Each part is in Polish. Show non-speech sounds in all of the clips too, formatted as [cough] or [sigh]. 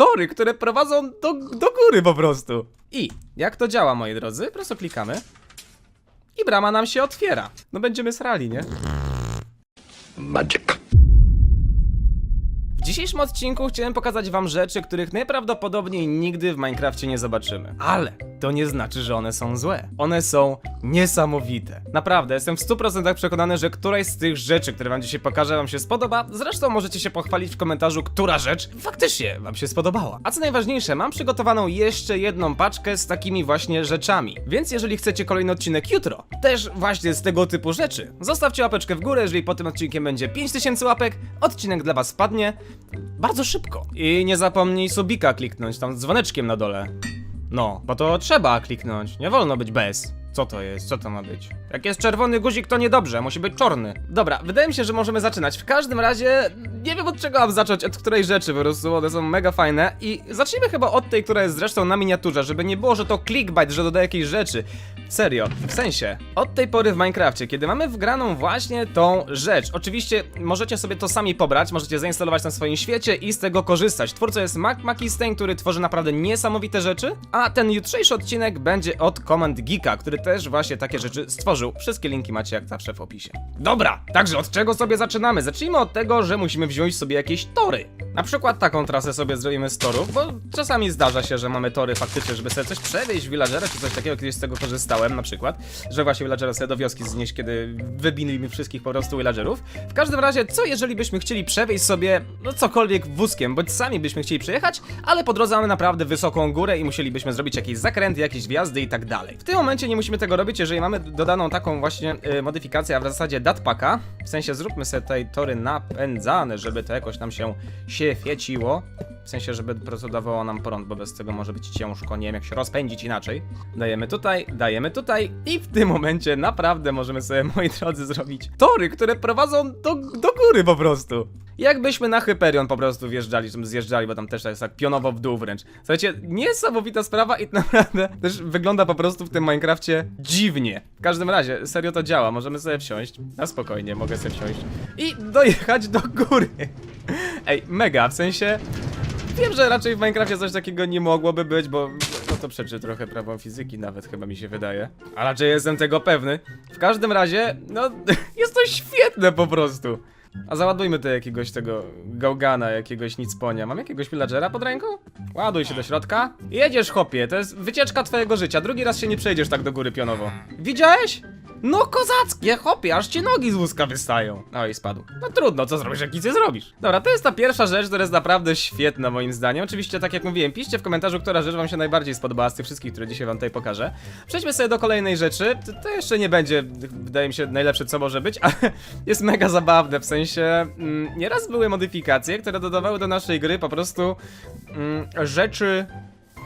tory, które prowadzą do, do góry po prostu. I jak to działa, moi drodzy? Po prostu klikamy i brama nam się otwiera. No będziemy srali, nie? Magic. Dzisiejszym odcinku chciałem pokazać wam rzeczy, których najprawdopodobniej nigdy w Minecrafcie nie zobaczymy. Ale to nie znaczy, że one są złe. One są niesamowite. Naprawdę, jestem w 100% przekonany, że któraś z tych rzeczy, które wam dzisiaj pokażę, wam się spodoba. Zresztą możecie się pochwalić w komentarzu, która rzecz faktycznie wam się spodobała. A co najważniejsze, mam przygotowaną jeszcze jedną paczkę z takimi właśnie rzeczami. Więc jeżeli chcecie kolejny odcinek jutro, też właśnie z tego typu rzeczy, zostawcie łapeczkę w górę, jeżeli po tym odcinkiem będzie 5000 łapek, odcinek dla was spadnie bardzo szybko. I nie zapomnij subika kliknąć tam z dzwoneczkiem na dole. No, bo to trzeba kliknąć, nie wolno być bez. Co to jest? Co to ma być? Jak jest czerwony guzik, to niedobrze, musi być czarny. Dobra, wydaje mi się, że możemy zaczynać. W każdym razie, nie wiem od czego mam zacząć, od której rzeczy po prostu, one są mega fajne. I zacznijmy chyba od tej, która jest zresztą na miniaturze, żeby nie było, że to clickbait, że dodaję jakieś rzeczy. Serio, w sensie, od tej pory w Minecrafcie, kiedy mamy wgraną właśnie tą rzecz, oczywiście możecie sobie to sami pobrać, możecie zainstalować na swoim świecie i z tego korzystać. Twórcą jest Mac Makistain, który tworzy naprawdę niesamowite rzeczy, a ten jutrzejszy odcinek będzie od Command Geeka, który też właśnie takie rzeczy Wszystkie linki macie jak zawsze w opisie. Dobra, także od czego sobie zaczynamy? Zacznijmy od tego, że musimy wziąć sobie jakieś tory. Na przykład taką trasę sobie zrobimy z torów, bo czasami zdarza się, że mamy tory faktycznie, żeby sobie coś przewieźć villagera czy coś takiego, kiedyś z tego korzystałem na przykład, że właśnie villagera sobie do wioski znieść, kiedy wybili mi wszystkich po prostu villagerów. W każdym razie, co jeżeli byśmy chcieli przewieźć sobie, no cokolwiek wózkiem, bądź sami byśmy chcieli przejechać, ale po drodze mamy naprawdę wysoką górę i musielibyśmy zrobić jakieś zakręty, jakieś wjazdy i tak dalej. W tym momencie nie musimy tego robić, jeżeli mamy dodaną taką właśnie y, modyfikację, a w zasadzie datpaka, w sensie zróbmy sobie tutaj tory napędzane, żeby to jakoś nam się świeciło. W sensie, żeby dawało nam prąd, bo bez tego może być ciężko, nie wiem jak się rozpędzić inaczej. Dajemy tutaj, dajemy tutaj i w tym momencie naprawdę możemy sobie, moi drodzy, zrobić tory, które prowadzą do, do góry po prostu. Jakbyśmy na Hyperion po prostu wjeżdżali, czy zjeżdżali, bo tam też jest tak pionowo w dół wręcz. Słuchajcie, niesamowita sprawa i [laughs] naprawdę też wygląda po prostu w tym Minecrafcie dziwnie. W każdym razie, serio to działa, możemy sobie wsiąść. Na spokojnie, mogę sobie wsiąść. I dojechać do góry. Ej, mega, w sensie... Wiem, że raczej w Minecrafcie coś takiego nie mogłoby być, bo no to przeczy trochę prawom fizyki nawet chyba mi się wydaje. A raczej jestem tego pewny. W każdym razie, no [laughs] jest to świetne po prostu. A załadujmy tu jakiegoś tego gałgana, jakiegoś nicponia. Mam jakiegoś villagera pod ręką? Ładuj się do środka. Jedziesz, chopie, to jest wycieczka twojego życia. Drugi raz się nie przejdziesz tak do góry pionowo. Widziałeś? No kozackie, chopie, aż ci nogi z wózka wystają. No i spadł. No trudno, co zrobisz, jak nic nie zrobisz. Dobra, to jest ta pierwsza rzecz, która jest naprawdę świetna moim zdaniem. Oczywiście, tak jak mówiłem, piszcie w komentarzu, która rzecz wam się najbardziej spodobała z tych wszystkich, które dzisiaj wam tutaj pokażę. Przejdźmy sobie do kolejnej rzeczy. To, jeszcze nie będzie, wydaje mi się, najlepsze co może być, [laughs] ale jest mega zabawne, w sensie mm, nieraz były modyfikacje, które dodawały do naszej gry po prostu mm, rzeczy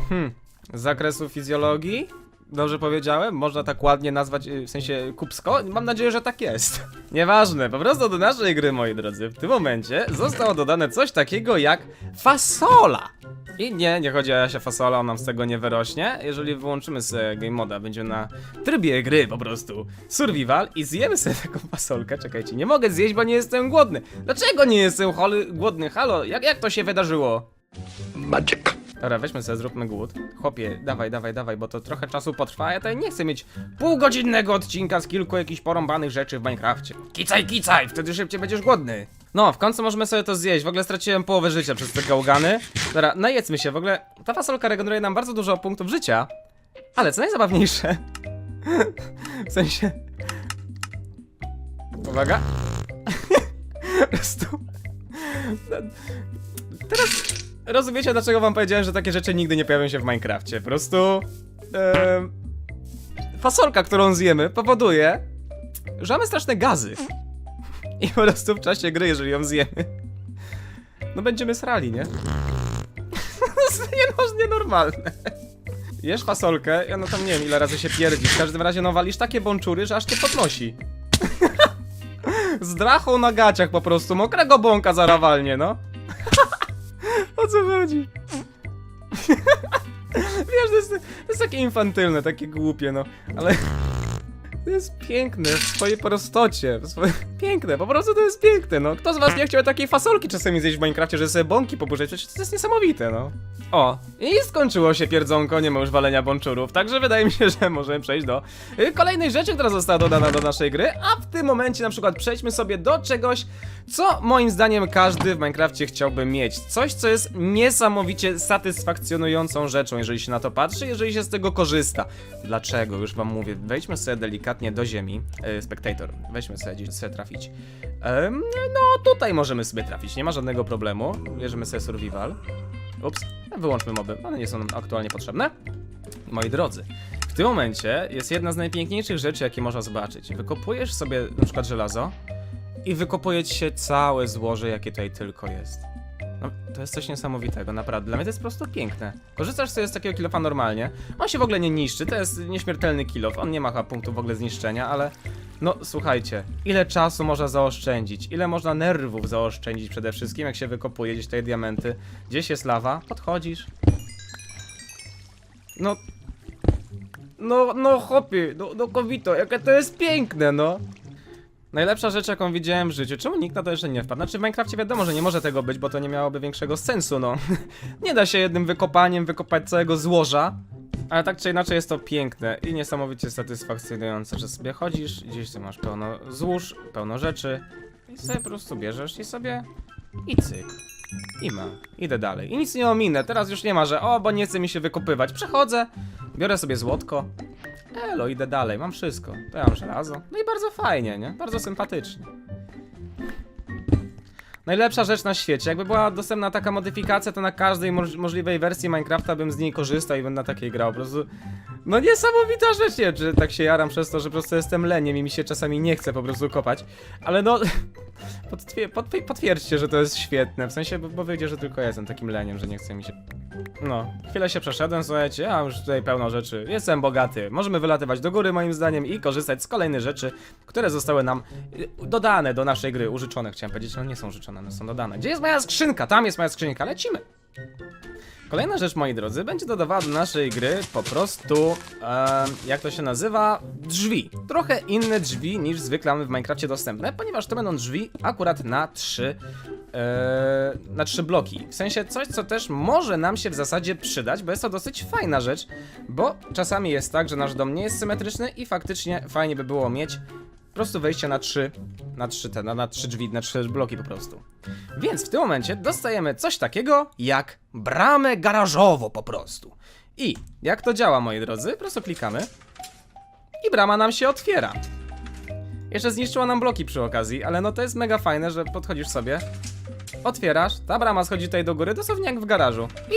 hmm, z zakresu fizjologii. Dobrze powiedziałem? Można tak ładnie nazwać, y, w sensie kupsko? Mam nadzieję, że tak jest. [laughs] Nieważne, po prostu do naszej gry, moi drodzy, w tym momencie zostało dodane coś takiego jak fasola. I nie, nie chodzi o Jasia fasola, on nam z tego nie wyrośnie. Jeżeli wyłączymy sobie game moda, będzie na trybie gry po prostu survival i zjemy sobie taką fasolkę. Czekajcie, nie mogę zjeść, bo nie jestem głodny. Dlaczego nie jestem hol- głodny? Halo, jak, jak to się wydarzyło? Magic. Dobra, weźmy sobie, zróbmy głód. Chłopie, dawaj, dawaj, dawaj, bo to trochę czasu potrwa, ja tutaj nie chcę mieć półgodzinnego odcinka z kilku jakichś porąbanych rzeczy w Minecrafcie. Kicaj, kicaj, wtedy szybciej będziesz głodny. No, w końcu możemy sobie to zjeść, w ogóle straciłem połowę życia przez te gałgany. Dobra, najedzmy się, w ogóle ta fasolka regeneruje nam bardzo dużo punktów życia. Ale co najzabawniejsze... [laughs] w sensie... Uwaga. [laughs] po prostu... Teraz rozumiecie, dlaczego wam powiedziałem, że takie rzeczy nigdy nie pojawią się w Minecrafcie. Po prostu. fasolka, którą zjemy, powoduje, że mamy straszne gazy. I po prostu w czasie gry, jeżeli ją zjemy, no będziemy srali, nie? to [laughs] jest nie, no. Jesz fasolkę i ona tam nie wiem ile razy się pierdzi. W każdym razie no walisz takie bączury, że aż cię podnosi. [laughs] Z drachą na gaciach po prostu, mokrego bąka zarawalnie, no. O co chodzi? [laughs] Wiesz, to jest, to jest takie infantylne, takie głupie, no, ale... To jest piękne w swojej prostocie. W swoje... [laughs] Piękne, po prostu to jest piękne, no. Kto z was nie chciał takiej fasolki czasami zjeść w Minecrafcie, że sobie bąki poburzeć? Przecież to jest niesamowite, no. O, i skończyło się pierdzonko, nie ma już walenia bączurów, także wydaje mi się, że możemy przejść do y, kolejnej rzeczy, która została dodana do naszej gry, a w tym momencie na przykład przejdźmy sobie do czegoś, co moim zdaniem każdy w Minecrafcie chciałby mieć. Coś, co jest niesamowicie satysfakcjonującą rzeczą, jeżeli się na to patrzy, jeżeli się z tego korzysta. Dlaczego? Już wam mówię. Wejdźmy sobie delikatnie do ziemi. E, spectator, weźmy sobie gdzieś sobie trafić. No, tutaj możemy sobie trafić, nie ma żadnego problemu. Bierzemy sobie survival. Ups, wyłączmy moby, one nie są nam aktualnie potrzebne. Moi drodzy, w tym momencie jest jedna z najpiękniejszych rzeczy, jakie można zobaczyć. Wykopujesz sobie na przykład żelazo i wykopuje ci się całe złoże, jakie tutaj tylko jest. No, to jest coś niesamowitego, naprawdę. Dla mnie to jest po prostu piękne. Korzystasz sobie z takiego kilofa normalnie. On się w ogóle nie niszczy, to jest nieśmiertelny kilof. On nie ma chyba punktu w ogóle zniszczenia, ale no słuchajcie, ile czasu można zaoszczędzić, ile można nerwów zaoszczędzić przede wszystkim, jak się wykopuje gdzieś tutaj diamenty. Gdzieś jest lawa, podchodzisz. No. No, no chłopie, no, no jakie to jest piękne, no. Najlepsza rzecz, jaką widziałem w życiu. Czemu nikt na to jeszcze nie wpadł? Znaczy w Minecrafcie wiadomo, że nie może tego być, bo to nie miałoby większego sensu, no. [laughs] nie da się jednym wykopaniem wykopać całego złoża. Ale tak czy inaczej jest to piękne i niesamowicie satysfakcjonujące, że sobie chodzisz, gdzieś tu masz pełno złóż, pełno rzeczy i sobie po prostu bierzesz i sobie i cyk. I ma. Idę dalej. I nic nie ominę. Teraz już nie ma, że o, bo nie chce mi się wykopywać. Przechodzę, biorę sobie złotko. Elo, idę dalej, mam wszystko. To ja mam żelazo. No i bardzo fajnie, nie? Bardzo sympatycznie. Najlepsza rzecz na świecie. Jakby była dostępna taka modyfikacja, to na każdej moż- możliwej wersji Minecrafta bym z niej korzystał i bym na takiej grał. Po prostu. No niesamowita rzecz, nie? Czy tak się jaram przez to, że po prostu jestem leniem i mi się czasami nie chce po prostu kopać. Ale no. [laughs] Potwie- potwie- potwierdźcie, że to jest świetne. W sensie, bo, bo wyjdzie, że tylko jestem takim leniem, że nie chce mi się. No, chwilę się przeszedłem, słuchajcie, a już tutaj pełno rzeczy. Jestem bogaty. Możemy wylatywać do góry, moim zdaniem, i korzystać z kolejnych rzeczy, które zostały nam y, dodane do naszej gry. Użyczone, chciałem powiedzieć, no nie są życzone, one są dodane. Gdzie jest moja skrzynka? Tam jest moja skrzynka, lecimy. Kolejna rzecz, moi drodzy, będzie dodawała do naszej gry po prostu, em, jak to się nazywa, drzwi. Trochę inne drzwi niż zwykle mamy w Minecrafcie dostępne, ponieważ to będą drzwi akurat na trzy, e, na trzy bloki. W sensie coś, co też może nam się w zasadzie przydać, bo jest to dosyć fajna rzecz, bo czasami jest tak, że nasz dom nie jest symetryczny i faktycznie fajnie by było mieć prostu wejście na trzy, na trzy te, na, na trzy drzwi, na trzy bloki po prostu. Więc w tym momencie dostajemy coś takiego jak bramę garażową po prostu. I jak to działa, moi drodzy? Po prostu klikamy i brama nam się otwiera. Jeszcze zniszczyła nam bloki przy okazji, ale no to jest mega fajne, że podchodzisz sobie, otwierasz, ta brama schodzi tutaj do góry, dosłownie jak w garażu. I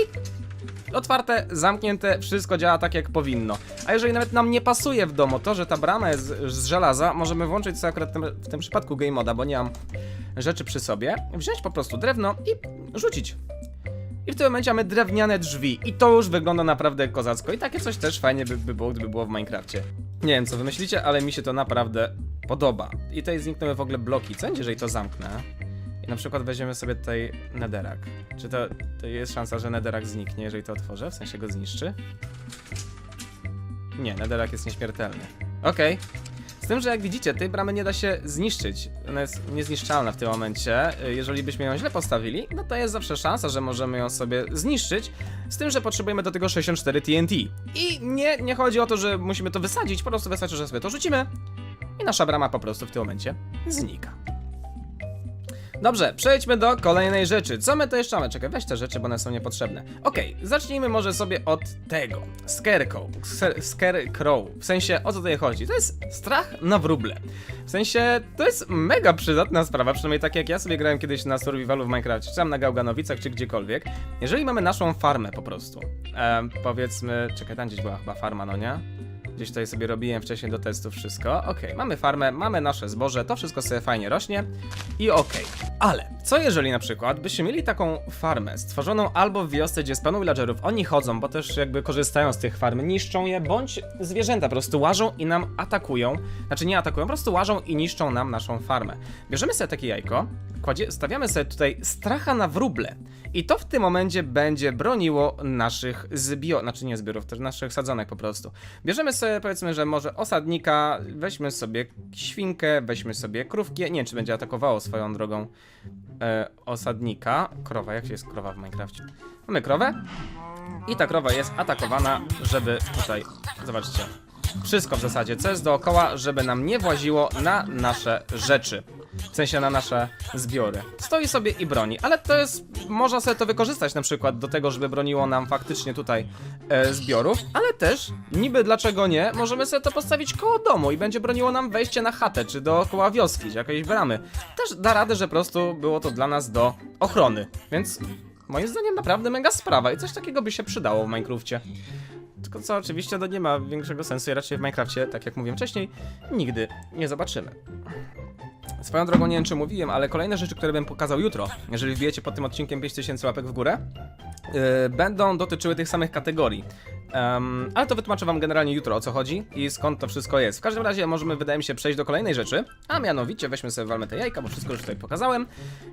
otwarte, zamknięte, wszystko działa tak jak powinno. A jeżeli nawet nam nie pasuje w domu to, że ta brama jest z, żelaza, możemy włączyć sobie akurat w tym, przypadku game moda, bo nie mam rzeczy przy sobie, wziąć po prostu drewno i rzucić. I w tym momencie mamy drewniane drzwi i to już wygląda naprawdę kozacko i takie coś też fajnie by, by było, gdyby było w Minecrafcie. Nie wiem co wy myślicie, ale mi się to naprawdę podoba. I tutaj zniknęły w ogóle bloki, co będzie, jeżeli to zamknę? Na przykład weźmiemy sobie tutaj nederak. Czy to, to jest szansa, że nederak zniknie, jeżeli to otworzę? W sensie go zniszczy? Nie, nederak jest nieśmiertelny. Okej. Z tym, że jak widzicie, tej bramy nie da się zniszczyć. Ona jest niezniszczalna w tym momencie. Jeżeli byśmy ją źle postawili, no to jest zawsze szansa, że możemy ją sobie zniszczyć. Z tym, że potrzebujemy do tego 64 TNT. I nie, nie chodzi o to, że musimy to wysadzić, po prostu wystarczy, że sobie to rzucimy. I nasza brama po prostu w tym momencie znika. Dobrze, przejdźmy do kolejnej rzeczy. Co my to jeszcze mamy? Czekaj, weź te rzeczy, bo one są niepotrzebne. Okej, zacznijmy może sobie od tego. Scarecrow. Scar- Scarecrow. W sensie, o co tutaj chodzi? To jest strach na wróble. W sensie, to jest mega przydatna sprawa, przynajmniej tak jak ja sobie grałem kiedyś na survivalu w Minecraft, czy tam na Gałganowicach, czy gdziekolwiek. Jeżeli mamy naszą farmę po prostu, em, powiedzmy, czekaj, tam gdzieś była chyba farma, no nie? Gdzieś tutaj sobie robiłem wcześniej do testów wszystko. Okej, mamy farmę, mamy nasze zboże, to wszystko sobie fajnie rośnie i okej. Ale Co jeżeli na przykład byście mieli taką farmę stworzoną albo w wiosce, gdzie jest pełno villagerów, oni chodzą, bo też jakby korzystają z tych farm, niszczą je, bądź zwierzęta po prostu łażą i nam atakują, znaczy nie atakują, po prostu łażą i niszczą nam naszą farmę. Bierzemy sobie takie jajko, kładzie, stawiamy sobie tutaj stracha na wróble i to w tym momencie będzie broniło naszych zbio, znaczy nie zbiorów, też naszych sadzonek po prostu. Bierzemy sobie powiedzmy, że może osadnika, weźmy sobie świnkę, weźmy sobie krówki, nie wiem czy będzie atakowało swoją drogą e, osadnika. Krowa, jak się jest krowa w Minecrafcie? Mamy krowę i ta krowa jest atakowana, żeby tutaj, zobaczcie, wszystko w zasadzie, co jest dookoła, żeby nam nie właziło na nasze rzeczy. W sensie na nasze zbiory. Stoi sobie i broni, ale to jest. Można sobie to wykorzystać na przykład do tego, żeby broniło nam faktycznie tutaj e, zbiorów, ale też, niby dlaczego nie, możemy sobie to postawić koło domu i będzie broniło nam wejście na chatę, czy dookoła wioski, czy jakiejś bramy. Też da radę, że po prostu było to dla nas do ochrony. Więc moim zdaniem naprawdę mega sprawa i coś takiego by się przydało w Minecrafcie. Tylko co oczywiście to nie ma większego sensu i raczej w Minecrafcie, tak jak mówiłem wcześniej, nigdy nie zobaczymy. Swoją drogą nie wiem czy mówiłem, ale kolejne rzeczy, które bym pokazał jutro, jeżeli wbijecie pod tym odcinkiem 5000 łapek w górę, yy, będą dotyczyły tych samych kategorii. Em, ale to wytłumaczę wam generalnie jutro o co chodzi i skąd to wszystko jest. W każdym razie możemy, wydaje mi się, przejść do kolejnej rzeczy, a mianowicie weźmy sobie walmy te jajka, bo wszystko już tutaj pokazałem.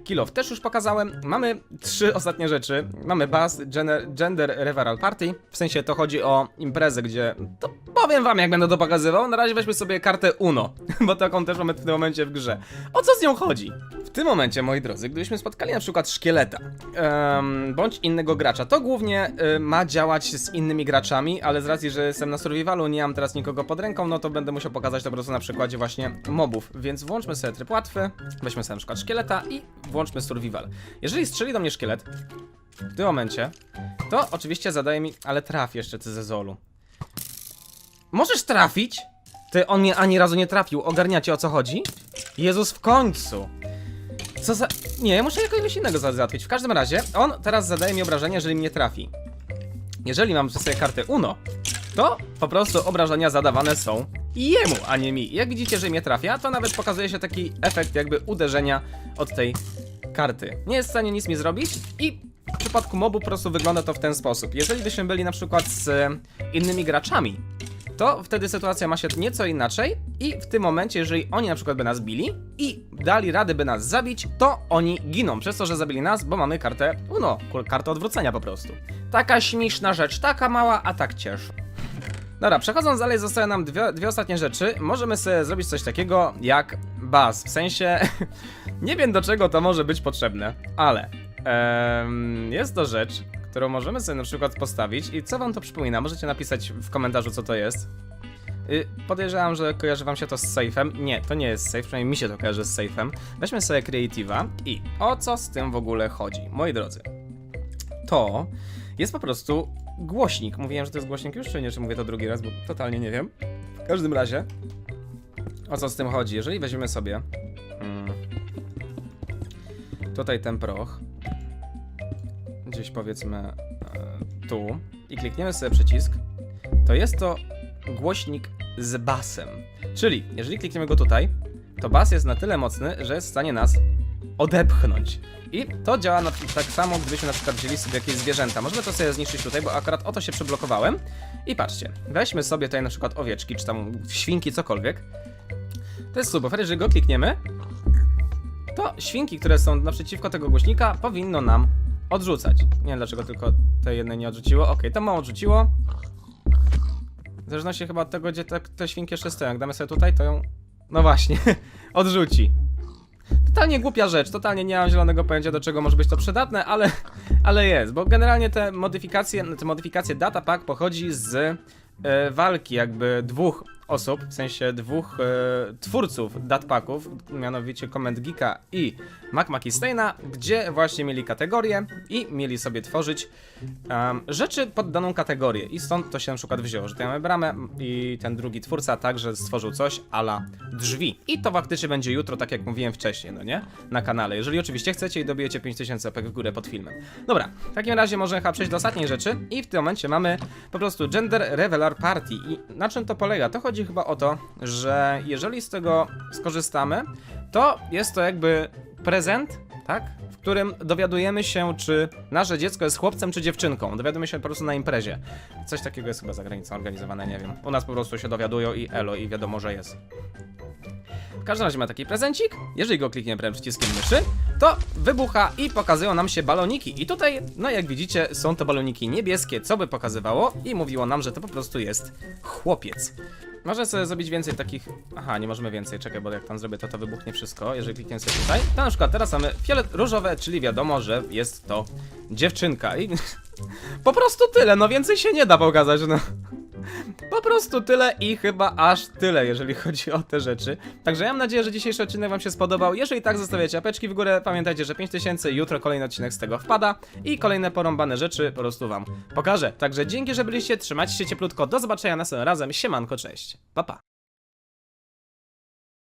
Kilof też już pokazałem. Mamy trzy ostatnie rzeczy. Mamy Bass, Gender, gender Reveral Party. W sensie to chodzi o imprezę, gdzie to powiem wam jak będę to pokazywał. Na razie weźmy sobie kartę Uno, [laughs] bo taką też mamy w tym momencie w grze. O co z nią chodzi? W tym momencie, moi drodzy, gdybyśmy spotkali na przykład szkieleta em, bądź innego gracza, to głównie y, ma działać z innymi graczami, ale z racji, że jestem na survivalu, nie mam teraz nikogo pod ręką, no to będę musiał pokazać to po prostu na przykładzie właśnie mobów. Więc włączmy sobie tryb łatwy, weźmy sobie na przykład szkieleta i włączmy survival. Jeżeli strzeli do mnie szkielet, w tym momencie, to oczywiście zadaje mi, ale traf jeszcze ty ze Zolu. Możesz trafić? Ty, on mnie ani razu nie trafił, ogarniacie o co chodzi? Jezus, w końcu! Co za... Nie, muszę jakoś innego za- załatwić. W każdym razie, on teraz zadaje mi obrażenia, jeżeli mnie trafi. Jeżeli mam sobie kartę UNO, to po prostu obrażenia zadawane są jemu, a nie mi. Jak widzicie, że mnie trafia, to nawet pokazuje się taki efekt jakby uderzenia od tej karty. Nie jest w stanie nic mi zrobić i w przypadku mobu po prostu wygląda to w ten sposób. Jeżeli byśmy byli na przykład z innymi graczami, to wtedy sytuacja ma się nieco inaczej i w tym momencie, jeżeli oni na przykład by nas bili i dali radę by nas zabić, to oni giną przez to, że zabili nas, bo mamy kartę kul- kartę odwrócenia po prostu. Taka śmieszna rzecz, taka mała, a tak cieszy. Dobra, przechodząc dalej, zostały nam dwie, dwie ostatnie rzeczy. Możemy sobie zrobić coś takiego jak baz. W sensie, [laughs] nie wiem do czego to może być potrzebne, ale em, jest to rzecz, którą możemy sobie na przykład postawić. I co wam to przypomina? Możecie napisać w komentarzu, co to jest. Y, Podejrzewam, że kojarzy wam się to z safe'em. Nie, to nie jest safe, przynajmniej mi się to kojarzy z safe'em. Weźmy sobie Creative'a i o co z tym w ogóle chodzi? Moi drodzy, to jest po prostu głośnik. Mówiłem, że to jest głośnik już, czy nie? Czy mówię to drugi raz, bo totalnie nie wiem. W każdym razie, o co z tym chodzi? Jeżeli weźmiemy sobie mm, tutaj ten proch, gdzieś powiedzmy e, tu i klikniemy sobie przycisk, to jest to głośnik z basem. Czyli, jeżeli klikniemy go tutaj, to bas jest na tyle mocny, że jest w stanie nas odepchnąć. I to działa na, tak samo, gdybyśmy na przykład wzięli sobie jakieś zwierzęta. Możemy to sobie zniszczyć tutaj, bo akurat o to się przyblokowałem. I patrzcie, weźmy sobie tutaj na przykład owieczki, czy tam świnki, cokolwiek. To jest subwoofer, jeżeli go klikniemy, to świnki, które są naprzeciwko tego głośnika, powinno nam odrzucać. Nie wiem dlaczego tylko te jedne nie odrzuciło. Okej, to mało odrzuciło. W zależności chyba od tego, gdzie te, te świnki jeszcze stoją. Jak damy sobie tutaj, to ją... No właśnie, [laughs] odrzuci. Totalnie głupia rzecz, totalnie nie mam zielonego pojęcia do czego może być to przydatne, ale, [laughs] ale jest, bo generalnie te modyfikacje, te modyfikacje data pack pochodzi z e, walki jakby dwóch osób, w sensie dwóch e, twórców datpacków, mianowicie Comment Geeka i Mac Macisteina, gdzie właśnie mieli kategorie i mieli sobie tworzyć rzeczy pod daną kategorię i stąd to się na przykład wzięło, że tutaj mamy bramę i ten drugi twórca także stworzył coś ala drzwi. I to faktycznie będzie jutro, tak jak mówiłem wcześniej, no nie? Na kanale, jeżeli oczywiście chcecie i dobijecie 5000 łapek w górę pod filmem. Dobra, w takim razie możemy chyba przejść do ostatniej rzeczy i w tym momencie mamy po prostu Gender Revelar Party i na czym to polega? To chodzi chyba o to, że jeżeli z tego skorzystamy, to jest to jakby prezent, tak? w którym dowiadujemy się, czy nasze dziecko jest chłopcem czy dziewczynką. Dowiadujemy się po prostu na imprezie. Coś takiego jest chyba za granicą organizowane, nie wiem. U nas po prostu się dowiadują i elo i wiadomo, że jest. W każdym razie ma taki prezencik. Jeżeli go klikniemy prawym przyciskiem myszy, to wybucha i pokazują nam się baloniki. I tutaj, no jak widzicie, są to baloniki niebieskie, co by pokazywało i mówiło nam, że to po prostu jest chłopiec. Można sobie zrobić więcej takich... Aha, nie możemy więcej, czekaj, bo jak tam zrobię, to to wybuchnie wszystko. Jeżeli klikniemy sobie tutaj, to na przykład teraz mamy fiolet różowe, czyli wiadomo, że jest to dziewczynka i... [laughs] po prostu tyle, no więcej się nie da pokazać, no. Po prostu tyle i chyba aż tyle, jeżeli chodzi o te rzeczy. Także ja mam nadzieję, że dzisiejszy odcinek Wam się spodobał. Jeżeli tak, zostawiacie apeczki w górę. Pamiętajcie, że 5000, jutro kolejny odcinek z tego wpada i kolejne porąbane rzeczy po prostu Wam pokażę. Także dzięki, że byliście, trzymajcie się cieplutko, do zobaczenia następnym razem, siemanko, cześć, pa pa.